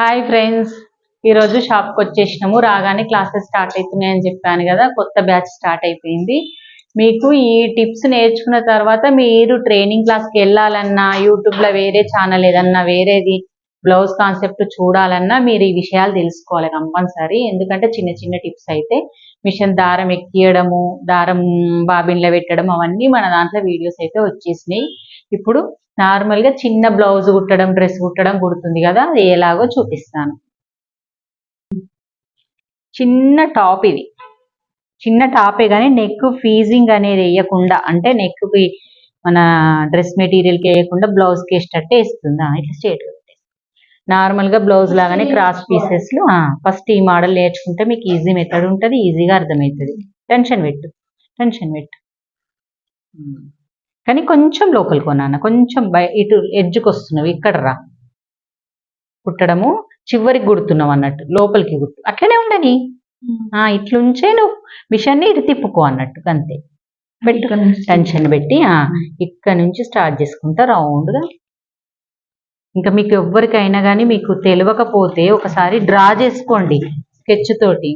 Hi friends ఈరోజు షాప్కి వచ్చేసినాము. రాగానే క్లాసెస్ స్టార్ట్ అవుతున్నాయని చెప్పాను కదా. కొత్త బ్యాచ్ స్టార్ట్ అయిపోయింది. మీకు ఈ టిప్స్ నేర్చుకున్న తర్వాత మీరు ట్రైనింగ్ క్లాస్కి వెళ్ళాలన్నా యూట్యూబ్లో వేరే ఛానల్ ఏదన్నా వేరేది బ్లౌజ్ కాన్సెప్ట్ చూడాలన్నా మీరు ఈ విషయాలు తెలుసుకోవాలి కంపల్సరీ. ఎందుకంటే చిన్న చిన్న టిప్స్ అయితే మిషన్ దారం ఎక్కియడము దారం బాబిన్లో పెట్టడం అవన్నీ మన దాంట్లో వీడియోస్ అయితే వచ్చేసినాయి. ఇప్పుడు నార్మల్గా చిన్న బ్లౌజ్ కుట్టడం డ్రెస్ కుట్టడం కుడుతుంది కదా అది ఎలాగో చూపిస్తాను. చిన్న టాప్ ఇది. చిన్న టాపే కానీ నెక్ ఫీజింగ్ అనేది వేయకుండా అంటే నెక్కి మన డ్రెస్ మెటీరియల్కి వేయకుండా బ్లౌజ్కి వేసేటట్టే వేస్తుంది. ఇట్లా స్ట్రేట్ నార్మల్గా బ్లౌజ్ లాగానే క్రాస్ పీసెస్లో ఫస్ట్ ఈ మోడల్ నేర్చుకుంటే మీకు ఈజీ మెథడ్ ఉంటుంది ఈజీగా అర్థమవుతుంది. టెన్షన్ పెట్టు టెన్షన్ పెట్టు. కానీ కొంచెం లోపలికి కొనాన్న కొంచెం బయ ఇటు ఎడ్జ్కి వస్తున్నావు ఇక్కడ రా. కుట్టడము చివరికి కుడుతున్నావు అన్నట్టు లోపలికి కుట్టు అట్లనే ఉండని. ఆ ఇట్లుంచే నువ్వు మిషన్ని ఇటు తిప్పుకో అన్నట్టు అంతే. పెట్టు టెన్షన్ పెట్టి ఆ ఇక్కడ నుంచి స్టార్ట్ చేసుకుంటా రౌండ్గా. ఇంకా మీకు ఎవ్వరికైనా కానీ మీకు తెలియకపోతే ఒకసారి డ్రా చేసుకోండి స్కెచ్ తోటి.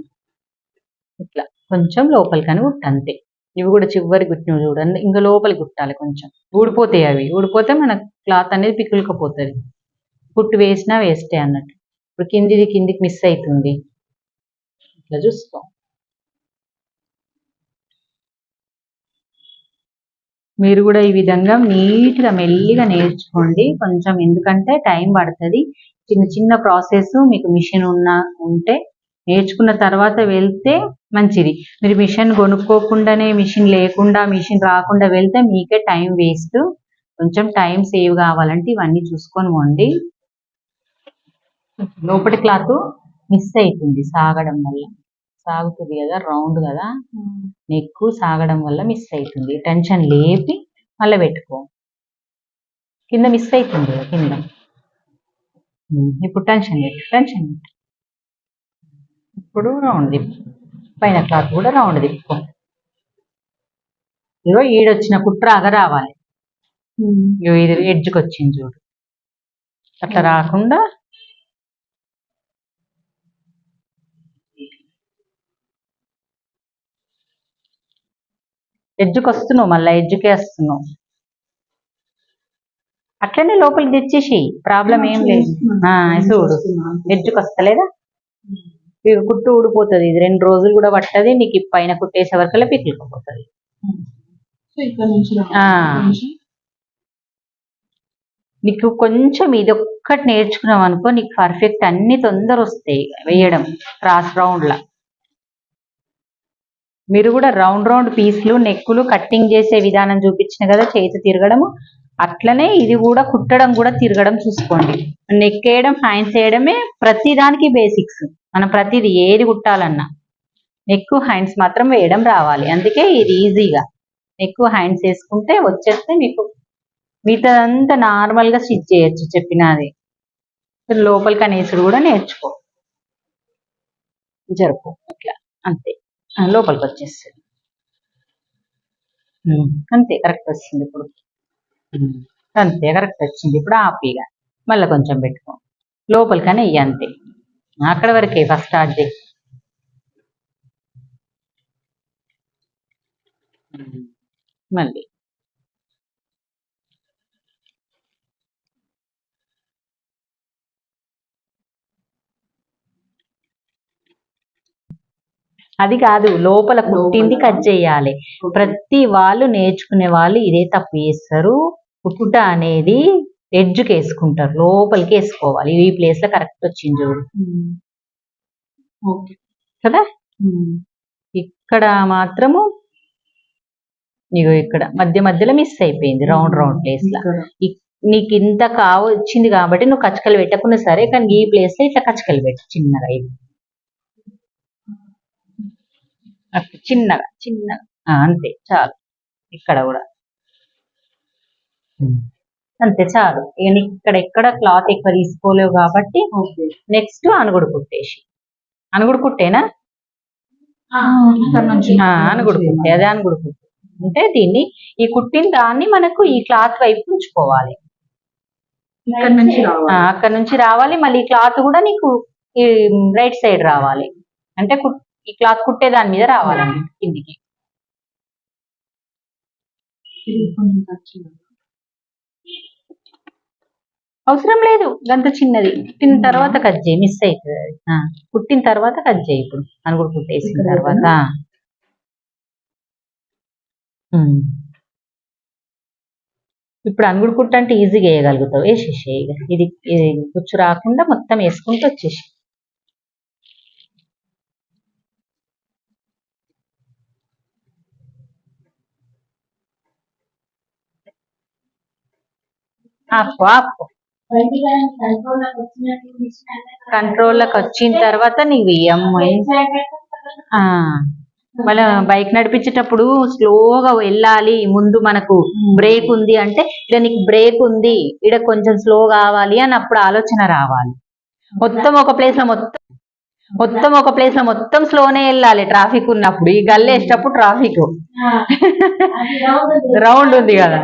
ఇట్లా కొంచెం లోపలికని కుట్టు అంతే. ఇవి కూడా చివరి గుట్టినవి చూడండి ఇంకా లోపలికి కుట్టాలి కొంచెం. ఊడిపోతాయి అవి. ఊడిపోతే మన క్లాత్ అనేది పిక్కులకపోతుంది కుట్టు వేసినా వేస్టే అన్నట్టు. ఇప్పుడు కిందిది కిందికి మిస్ అవుతుంది ఇట్లా చూసుకో. మీరు కూడా ఈ విధంగా నీట్గా మెల్లిగా నేర్చుకోండి. కొంచెం ఎందుకంటే టైం పడుతుంది. చిన్న చిన్న ప్రాసెస్ మీకు మిషన్ ఉన్న ఉంటే నేర్చుకున్న తర్వాత వెళ్తే మంచిది. మీరు మిషన్ కొనుక్కోకుండానే మిషన్ లేకుండా మిషన్ రాకుండా వెళ్తే మీకే టైం వేస్ట్. కొంచెం టైం సేవ్ కావాలంటే ఇవన్నీ చూసుకొని వండి లోపటి క్లాత్ మిస్ అవుతుంది సాగడం వల్ల. సాగుతుంది కదా రౌండ్ కదా. నెక్ సాగడం వల్ల మిస్ అవుతుంది టెన్షన్ లేపి మళ్ళీ పెట్టుకో. కింద మిస్ అవుతుంది కింద ఇప్పుడు టెన్షన్ పెట్టు టెన్షన్ పెట్టు. ఇప్పుడు రౌండ్ తిప్పు పైన క్లాత్ కూడా రౌండ్ తిప్పుకో ఇగో ఈడొచ్చిన కుట్రాగా రావాలి. ఇగో ఇది ఎడ్జ్కి వచ్చింది చూడు. అట్లా రాకుండా ఎడ్జ్కి వస్తున్నావు మళ్ళీ ఎడ్జ్కే వస్తున్నావు. అట్లనే లోపలికి తెచ్చేసి ప్రాబ్లం ఏం లేదు. చూడు. ఎడ్జ్కి వస్తలేదా ఇక కుట్టు ఊడిపోతుంది. ఇది రెండు రోజులు కూడా పట్టది నీకు పైన కుట్టేసే వరకల్లా నుంచి ఆ. నీకు కొంచెం ఇది ఒక్కటి నేర్చుకున్నావు అనుకో నీకు పర్ఫెక్ట్ అన్ని తొందర వస్తాయి వేయడం క్రాస్ రౌండ్ లా. మీరు కూడా రౌండ్ రౌండ్ పీస్లు నెక్కులు కట్టింగ్ చేసే విధానం చూపించిన కదా చేతి తిరగడము. అట్లనే ఇది కూడా కుట్టడం కూడా తిరగడం చూసుకోండి. నెక్ వేయడం హ్యాండ్స్ వేయడమే ప్రతి దానికి బేసిక్స్. మనం ప్రతిది ఏది కుట్టాలన్నా. నెక్ హ్యాండ్స్ మాత్రం వేయడం రావాలి. అందుకే ఇది ఈజీగా. నెక్ హ్యాండ్స్ వేసుకుంటే వచ్చేస్తే మీకు మిగతాదంతా నార్మల్గా స్టిచ్ చేయొచ్చు చెప్పినది. లోపలికి అనేసుడు కూడా నేర్చుకో. జరుపు. ఇట్లా అంతే. లోపలికి వచ్చేస్తుంది అంతే కరెక్ట్ వచ్చింది ఇప్పుడు. అంతే కరెక్ట్ వచ్చింది. ఇప్పుడు ఆపీగా. మళ్ళీ కొంచెం పెట్టుకో. లోపలికనే ఇయ్యి అంతే. అక్కడ వరకే ఫస్ట్ ఉమ్, మళ్ళీ. అది కాదు లోపల కుట్టింది కట్ చేయాలి. ప్రతి వాళ్ళు నేర్చుకునే వాళ్ళు ఇదే తప్పు చేస్తారు. కుట్ట అనేది ఎడ్జ్కి వేసుకుంటారు లోపలికి వేసుకోవాలి. ఈ ప్లేస్లో కరెక్ట్ వచ్చింది చూడు. కదా? ఇక్కడ మాత్రము ఇగో ఇక్కడ మధ్య మధ్యలో మిస్ అయిపోయింది రౌండ్ రౌండ్ ప్లేస్లో. నీకు ఇంత కావ వచ్చింది కాబట్టి నువ్వు కచ్చకలు పెట్టకుండా సరే కానీ ఈ ప్లేస్లో ఇట్లా కచ్చకలు పెట్టు చిన్నగా ఇది అట్లా చిన్నగా చిన్నగా. అంతే చాలు. ఇక్కడ కూడా. అంతే చాలు. ఇక్కడ ఎక్కడ క్లాత్ ఎక్కువ తీసుకోలేవు కాబట్టి ఓకే. నెక్స్ట్ అనుగుడు కుట్టేసి. అనుగుడు కుట్టేనా? అనుగుడు కుట్టే అదే అనుగుడు కుట్టు. అంటే దీన్ని ఈ కుట్టిన దాన్ని మనకు ఈ క్లాత్ వైపు ఉంచుకోవాలి. ఇక్కడ నుంచి అక్కడ నుంచి రావాలి. మళ్ళీ క్లాత్ కూడా నీకు ఈ రైట్ సైడ్ రావాలి. అంటే కుట్- ఈ క్లాత్ కుట్టే దాని మీద రావాలండి కిందికి. అవసరం లేదు గంత చిన్నది. కుట్టిన తర్వాత కట్ చేయి మిస్ అవుతుంది అది. కుట్టిన తర్వాత కట్ చేయి ఇప్పుడు. అని కూడా కుట్టేసిన ఇక్కడ తర్వాత. ఇప్పుడు అంగుడు కుట్టు అంటే ఈజీగా వేయగలుగుతావు. వేసేసి ఇక ఇది ఇది కుచ్చు రాకుండా మొత్తం వేసుకుంటూ వచ్చేసి ఆపు ఆపు కంట్రోల్లోకి వచ్చిన తర్వాత నీవు అమ్మాయి ఆ బైక్ నడిపించేటప్పుడు స్లోగా వెళ్ళాలి. ముందు మనకు బ్రేక్ ఉంది అంటే ఇక్కడ నీకు బ్రేక్ ఉంది. ఇక్కడ కొంచెం స్లో కావాలి అని అప్పుడు ఆలోచన రావాలి. మొత్తం ఒక ప్లేస్లో మొత్తం మొత్తం ఒక ప్లేస్లో మొత్తం స్లోనే వెళ్ళాలి ట్రాఫిక్ ఉన్నప్పుడు. ఈ గల్లు వేసేటప్పుడు ట్రాఫిక్ రౌండ్ ఉంది. కదా.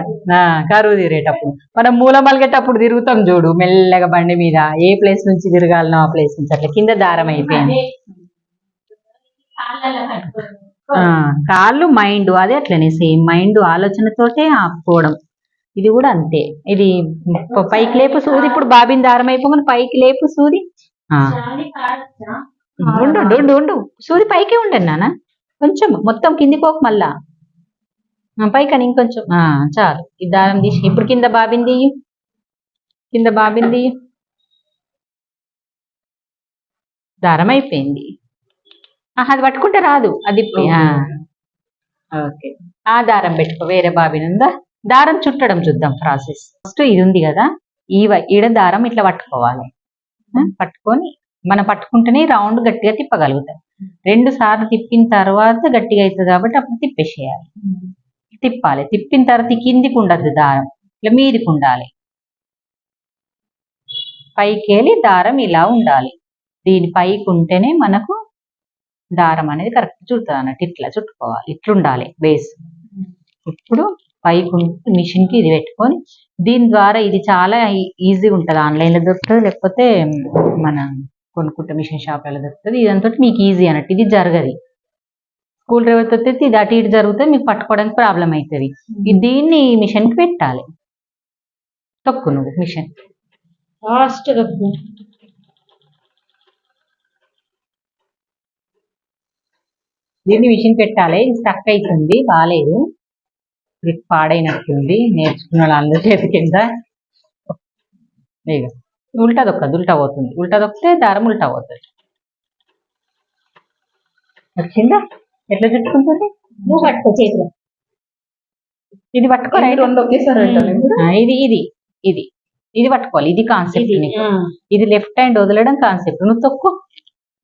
కరువు తిరిగేటప్పుడు మనం మూల మలిగేటప్పుడు తిరుగుతాం చూడు మెల్లగా బండి మీద. ఏ ప్లేస్ నుంచి తిరగాలనో ఆ ప్లేస్ నుంచి. అట్లా కింద దారం అయిపోయింది. కాళ్ళు మైండ్ అదే అట్లనే సేమ్ మైండ్ ఆలోచనతోటే ఆపుకోవడం. ఇది కూడా అంతే. ఇది పైకి లేపు సూది. ఇప్పుడు బాబిన్ దారం అయిపోగానే పైకి లేపు సూది. ఉండు ఉండు, ఉండు సూది పైకే ఉండండి నాన్న. కొంచెం మొత్తం కిందికి పోకు మళ్ళా. పైకని ఇంకొంచెం ఆ, చాలు. ఈ దారం తీసి ఇప్పుడు కింద తీయు. కింద తీయు. దారం అయిపోయింది. ఆహా, అది పట్టుకుంటే రాదు. అది. ఓకే. ఆ దారం పెట్టుకో వేరే బాబిన్ ఉందా? దారం చుట్టడం చూద్దాం ప్రాసెస్. ఫస్ట్ ఇది ఉంది కదా ఈ ఈడ దారం ఇట్లా పట్టుకోవాలి. పట్టుకొని మనం పట్టుకుంటేనే రౌండ్ గట్టిగా తిప్పగలుగుతాం. రెండు సార్లు తిప్పిన తర్వాత గట్టిగా అవుతుంది కాబట్టి అప్పుడు తిప్పేసేయాలి. తిప్పాలి. తిప్పిన తర్వాత కిందికి ఉండద్దు దారం. ఇట్లా మీదికి ఉండాలి. పైకి వెళ్ళి దారం ఇలా ఉండాలి. దీని పైకి ఉంటేనే మనకు దారం అనేది కరెక్ట్ చుడుతుంది అన్నట్టు ఇట్లా చుట్టుకోవాలి. ఇట్లుండాలి బేస్ ఇప్పుడు పైకి మిషన్కి ఇది పెట్టుకొని దీని ద్వారా ఇది చాలా ఈజీ ఉంటుంది. ఆన్లైన్లో దొరుకుతుంది. లేకపోతే మన కొనుక్కుంటే మిషన్ షాప్లలో దొరుకుతుంది? ఇదంతా మీకు ఈజీ అన్నట్టు ఇది జరగదు. స్కూల్ డ్రైవర్తో తెస్తే ఇది అటు ఇటు జరుగుతుంది మీకు పట్టుకోవడానికి ప్రాబ్లం అవుతుంది ఈ దీన్ని మిషన్కి పెట్టాలి. తొక్కు నువ్వు మిషన్. ఫాస్ట్గా దీన్ని మిషన్ పెట్టాలి. ఇది స్టక్ అవుతుంది బాగాలేదు గ్రిప్ పాడైనట్టుంది నేర్చుకున్న వాళ్ళందరి చేతి కింద. ఉల్టా దొక్కదు ఉల్టా పోతుంది. ఉల్టా దొక్కితే దారం ఉల్టా పోతుంది. వచ్చిందా? ఎట్లా చుట్టుకుంటుంది? నువ్వు పట్టుకో చేతిలో. ఇది పట్టుకో రెండు ఒకేసారి ఇది ఇది ఇది ఇది. పట్టుకోవాలి. ఇది కాన్సెప్ట్ ఇది లెఫ్ట్ హ్యాండ్ వదలడం కాన్సెప్ట్ నువ్వు తొక్కు.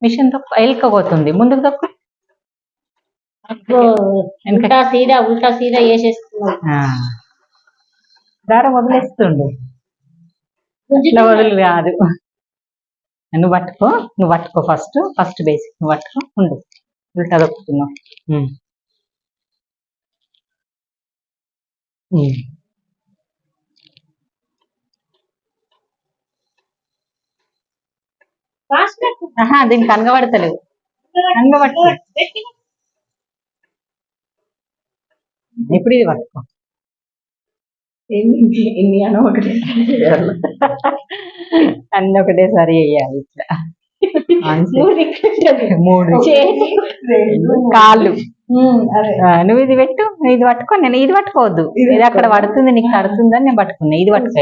మిషన్ తొక్కు. ఎల్కపోతుంది ముందుకు తొక్కు. ఉల్టా సీదా ఉల్టా సీదా వేసేస్తున్నావు. దారం వదిలేస్తుండు. ఇట్లా వదులు కాదు నువ్వు పట్టుకో నువ్వు పట్టుకో ఫస్ట్ ఫస్ట్ బేసిక్ నువ్వు పట్టుకో ఉండు. ఉల్టా దొక్కుతున్నావు దీనికి కనగబడతలేవు కనగబట్టు ఇప్పుడు ఇది పట్టుకో? ఎన్ని అని ఒకటి. అన్ని ఒకటేసారి వేయాలి ఇట్లా. మూడు కాళ్ళు. నువ్వు ఇది పెట్టు ఇది పట్టుకో నేను ఇది పట్టుకోవద్దు. ఇది అక్కడ పడుతుంది నీకు తడుతుందని నేను పట్టుకున్నా. ఇది పట్టుకో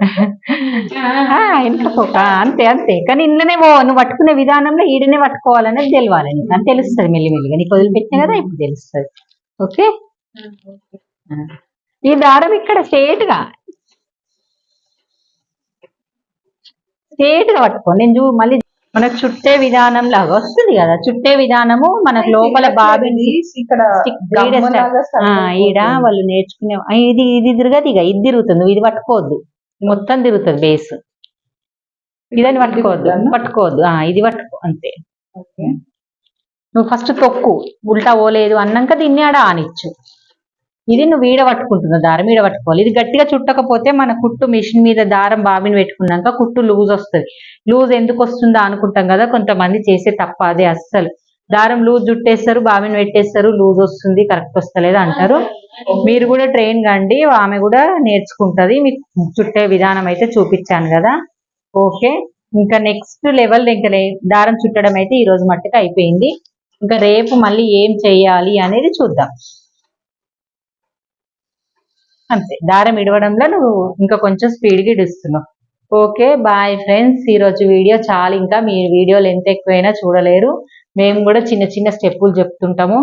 అంతే అంతే. కానీ ఇంట్లోనే పో. నువ్వు పట్టుకునే విధానంలో ఈడనే పట్టుకోవాలనేది తెలియాలి నీకు. అని తెలుస్తుంది మెల్లిమెల్లిగా. నీకు వదిలిపెట్టినా కదా ఇప్పుడు తెలుస్తుంది. ఓకే. ఈ దారం ఇక్కడ స్ట్రేట్గా. స్ట్రేట్గా పట్టుకో నేను చూ మళ్ళీ మనకు చుట్టే విధానం లాగా వస్తుంది కదా. చుట్టే విధానము మనకు లోపల బాబిని ఇక్కడ ఆ, ఈడ వాళ్ళు నేర్చుకునే ఇది ఇది తిరగదు ఇక. ఇది తిరుగుతుంది. ఇది పట్టుకోవద్దు. మొత్తం తిరుగుతుంది బేస్ ఇదని పట్టుకోవద్దు. పట్టుకోవద్దు. ఆ, ఇది పట్టుకో అంతే. నువ్వు ఫస్ట్ తొక్కు. ఉల్టా పోలేదు అన్నాక దీన్ని ఆడ ఆనిచ్చు. ఇది నువ్వు ఈడ పట్టుకుంటున్న దారం ఈడ పట్టుకోవాలి. ఇది గట్టిగా చుట్టకపోతే మన కుట్టు మిషన్ మీద దారం బాబిని పెట్టుకున్నాక కుట్టు లూజ్ వస్తుంది. లూజ్ ఎందుకు వస్తుందా అనుకుంటాం కదా కొంతమంది చేసే తప్ప అదే అస్సలు. దారం లూజ్ చుట్టేస్తారు బాబిని పెట్టేస్తారు లూజ్ వస్తుంది కరెక్ట్ వస్తలేదు అంటారు. మీరు కూడా ట్రైన్ కండి ఆమె కూడా నేర్చుకుంటది. మీకు చుట్టే విధానం అయితే చూపించాను కదా. ఓకే. ఇంకా నెక్స్ట్ లెవెల్ ఇంకా దారం చుట్టడం అయితే ఈ రోజు మట్టుకు అయిపోయింది. ఇంకా రేపు మళ్ళీ ఏం చెయ్యాలి అనేది చూద్దాం. అంతే. దారం ఇడవడంలో నువ్వు ఇంకా కొంచెం స్పీడ్గా ఇడుస్తున్నావు. ఓకే బాయ్ ఫ్రెండ్స్ ఈరోజు వీడియో చాలా ఇంకా మీ వీడియోలు ఎంత ఎక్కువైనా చూడలేరు. మేము కూడా చిన్న చిన్న స్టెప్పులు చెప్తుంటాము.